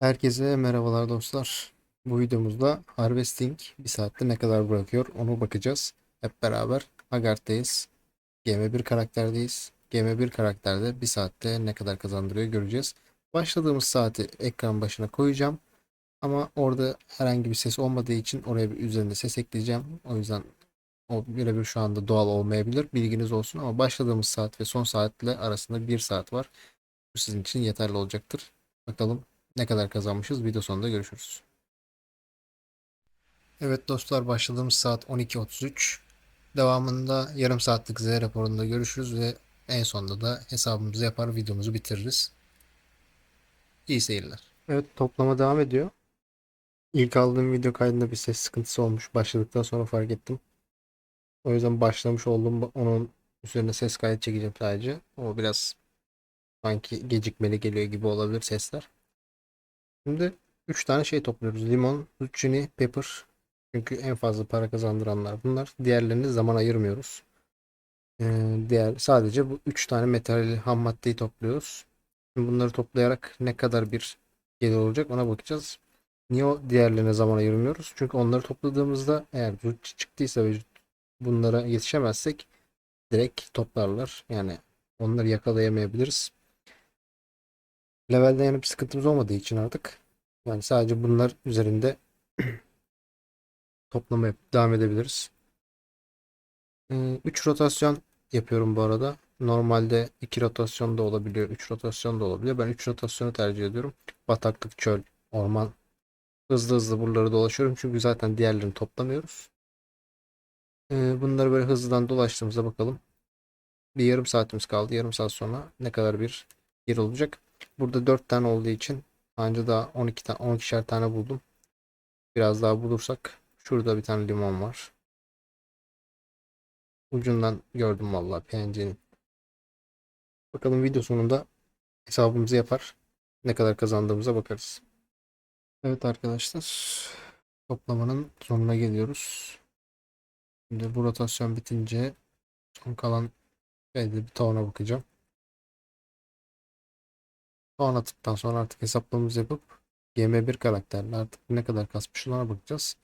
Herkese merhabalar dostlar. Bu videomuzda Harvesting bir saatte ne kadar bırakıyor onu bakacağız. Hep beraber Hagart'tayız. GM1 karakterdeyiz. GM1 karakterde bir saatte ne kadar kazandırıyor göreceğiz. Başladığımız saati ekran başına koyacağım. Ama orada herhangi bir ses olmadığı için oraya bir üzerinde ses ekleyeceğim. O yüzden o birebir şu anda doğal olmayabilir. Bilginiz olsun ama başladığımız saat ve son saatle arasında bir saat var. Bu sizin için yeterli olacaktır. Bakalım ne kadar kazanmışız video sonunda görüşürüz. Evet dostlar başladığımız saat 12.33. Devamında yarım saatlik Z raporunda görüşürüz ve en sonunda da hesabımızı yapar videomuzu bitiririz. İyi seyirler. Evet toplama devam ediyor. İlk aldığım video kaydında bir ses sıkıntısı olmuş. Başladıktan sonra fark ettim. O yüzden başlamış oldum. Onun üzerine ses kaydı çekeceğim sadece. O biraz sanki gecikmeli geliyor gibi olabilir sesler. Şimdi 3 tane şey topluyoruz. Limon, zucchini, pepper. Çünkü en fazla para kazandıranlar bunlar. Diğerlerini zaman ayırmıyoruz. Ee, diğer sadece bu 3 tane metal ham maddeyi topluyoruz. Şimdi bunları toplayarak ne kadar bir gelir olacak ona bakacağız. Niye o diğerlerine zaman ayırmıyoruz? Çünkü onları topladığımızda eğer zucchini çıktıysa ve bunlara yetişemezsek direkt toplarlar. Yani onları yakalayamayabiliriz. Levelde yani bir sıkıntımız olmadığı için artık yani sadece bunlar üzerinde toplama yapıp devam edebiliriz. 3 rotasyon yapıyorum bu arada. Normalde 2 rotasyon da olabiliyor, 3 rotasyon da olabiliyor. Ben 3 rotasyonu tercih ediyorum. Bataklık, çöl, orman. Hızlı hızlı buraları dolaşıyorum çünkü zaten diğerlerini toplamıyoruz. Bunları böyle hızlıdan dolaştığımızda bakalım. Bir yarım saatimiz kaldı. Yarım saat sonra ne kadar bir yer olacak. Burada 4 tane olduğu için anca daha 12 tane 12'şer tane buldum. Biraz daha bulursak şurada bir tane limon var. Ucundan gördüm vallahi PNG'nin. Bakalım video sonunda hesabımızı yapar. Ne kadar kazandığımıza bakarız. Evet arkadaşlar. Toplamanın sonuna geliyoruz. Şimdi bu rotasyon bitince son kalan şeyde bir tavana bakacağım. Puan attıktan sonra artık hesaplamamızı yapıp GM1 karakterle artık ne kadar kasmış ona bakacağız.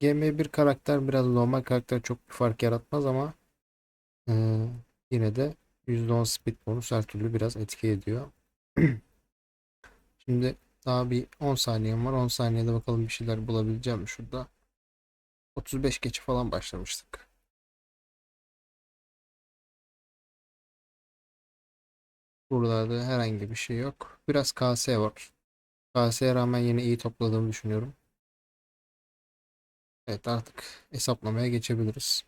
GM1 karakter biraz normal karakter çok bir fark yaratmaz ama e, yine de %10 speed bonus her türlü biraz etki ediyor. Şimdi daha bir 10 saniyem var. 10 saniyede bakalım bir şeyler bulabileceğim şurada. 35 geçe falan başlamıştık. Buralarda herhangi bir şey yok. Biraz KS var. KS'ye rağmen yine iyi topladığımı düşünüyorum. Evet artık hesaplamaya geçebiliriz.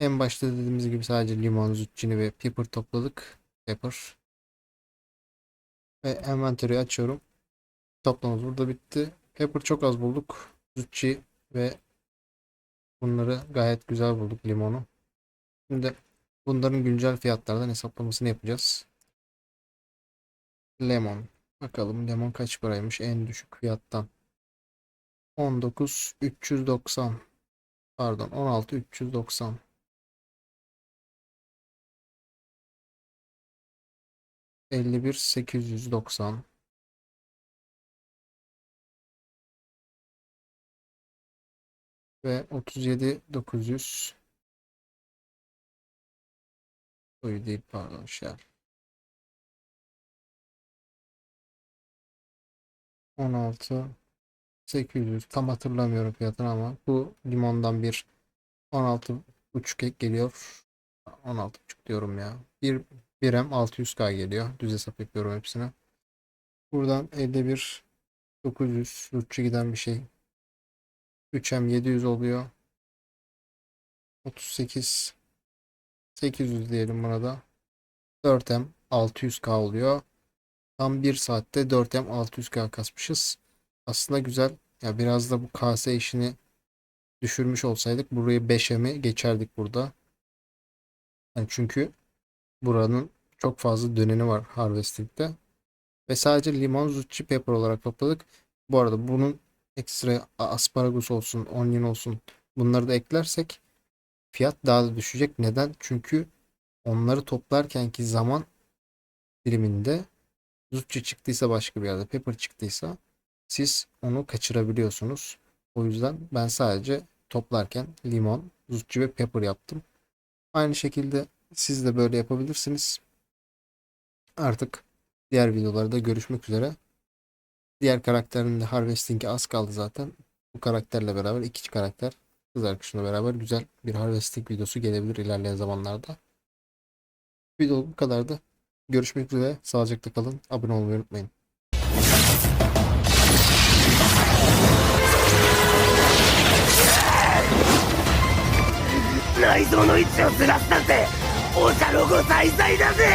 En başta dediğimiz gibi sadece limon, zucchini ve pepper topladık. Pepper. Ve envanteri açıyorum. Toplamamız burada bitti. Pepper çok az bulduk. Zucchini ve bunları gayet güzel bulduk limonu. Şimdi bunların güncel fiyatlardan hesaplamasını yapacağız. Lemon. Bakalım lemon kaç paraymış en düşük fiyattan. 19 390 pardon 16 390 51 890 ve 37 900 Oyu değil pardon Shell 16 800 tam hatırlamıyorum fiyatını ama bu limondan bir 16 buçuk geliyor. 16 buçuk diyorum ya. Bir birem 600k geliyor. Düz hesap yapıyorum hepsine. Buradan 51 900 uççu giden bir şey. 3M 700 oluyor. 38 800 diyelim buna da. 4M 600k oluyor tam 1 saatte 4M 600k kasmışız aslında güzel. Ya biraz da bu KS işini düşürmüş olsaydık burayı 5'e mi geçerdik burada. Yani çünkü buranın çok fazla döneni var Harvesting'de. Ve sadece limon, zucchi, pepper olarak topladık. Bu arada bunun ekstra asparagus olsun, onion olsun bunları da eklersek fiyat daha da düşecek. Neden? Çünkü onları toplarkenki zaman diliminde Zutçu çıktıysa başka bir yerde Pepper çıktıysa siz onu kaçırabiliyorsunuz. O yüzden ben sadece toplarken limon, Zutçu ve Pepper yaptım. Aynı şekilde siz de böyle yapabilirsiniz. Artık diğer videolarda görüşmek üzere. Diğer karakterin de Harvesting'e az kaldı zaten. Bu karakterle beraber iki karakter kız arkadaşımla beraber güzel bir Harvesting videosu gelebilir ilerleyen zamanlarda. Video bu kadardı. Görüşmek üzere. Sağlıcakla kalın. Abone olmayı unutmayın. 内臓の位置をずらすなんてお茶の子さいさいだぜ